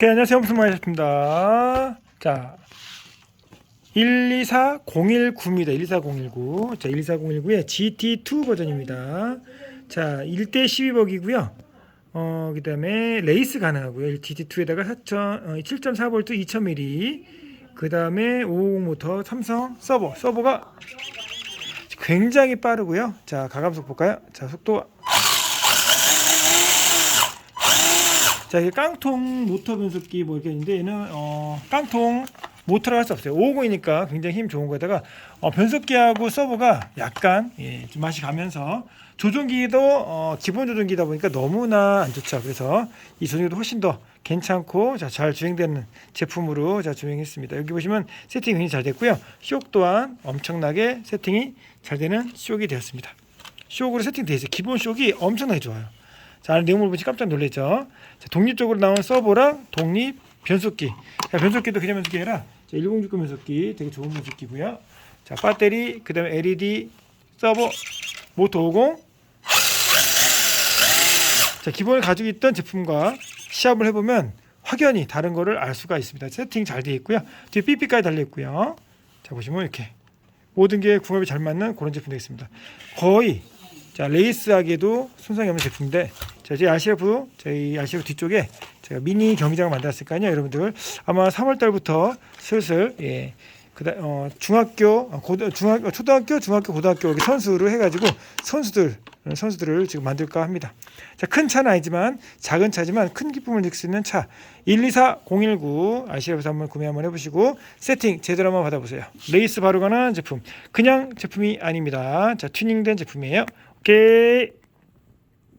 네, 안녕하세요. 무슨 말이었습니다. 자, 124019입니다. 124019. 자, 124019의 GT2 버전입니다. 자, 1대 12버기고요. 어, 그다음에 레이스 가능하고요. GT2에다가 4천 어, 7.4V 2000mAh. 그다음에 550 모터 삼성 서버. 서버가 굉장히 빠르고요. 자, 가감속 볼까요? 자, 속도 자, 이게 깡통 모터 변속기 뭐 이렇게 있는데 얘는 어, 깡통 모터라 할수 없어요. 550이니까 굉장히 힘 좋은 거다가 어, 변속기하고 서버가 약간 예, 좀 맛이 가면서 조종기도 어, 기본 조종기다 보니까 너무나 안 좋죠. 그래서 이 조종기도 훨씬 더 괜찮고 자, 잘 주행되는 제품으로 자, 주행했습니다. 여기 보시면 세팅이 굉장히 잘 됐고요. 쇼 또한 엄청나게 세팅이 잘 되는 쇼이 되었습니다. 쇼으로 세팅되어 있어요. 기본 쇼이 엄청나게 좋아요. 자, 내용물 보시 깜짝 놀랐죠. 자, 독립적으로 나온 서버랑 독립 변속기. 자, 변속기도 그냥 변속기 아니라 자, 1060 변속기 되게 좋은 변속기고요. 자, 배터리, 그다음에 LED 서버, 모터 50. 자, 기본에 가지고 있던 제품과 시합을 해 보면 확연히 다른 거를 알 수가 있습니다. 세팅 잘 되어 있고요. 뒤에 삐삐까지 달려 있고요. 자, 보시면 이렇게 모든 게 궁합이 잘 맞는 그런 제품 되겠습니다. 거의 자 레이스하기에도 손상이 없는 제품인데 자 저희 RCF 저희 RCF 뒤쪽에 제가 미니 경기장을 만들었을까요 여러분들 아마 3월 달부터 슬슬 예 그다 어 중학교 어, 고등 중학 초등학교 중학교 고등학교 선수를 해가지고 선수들 어, 선수들을 지금 만들까 합니다. 자큰 차는 아니지만 작은 차지만 큰 기쁨을 느낄 수 있는 차 124019 RCF에서 한번 구매 한번 해보시고 세팅 제대로 한번 받아보세요. 레이스 바로 가는 제품 그냥 제품이 아닙니다. 자 튜닝된 제품이에요. 오케이.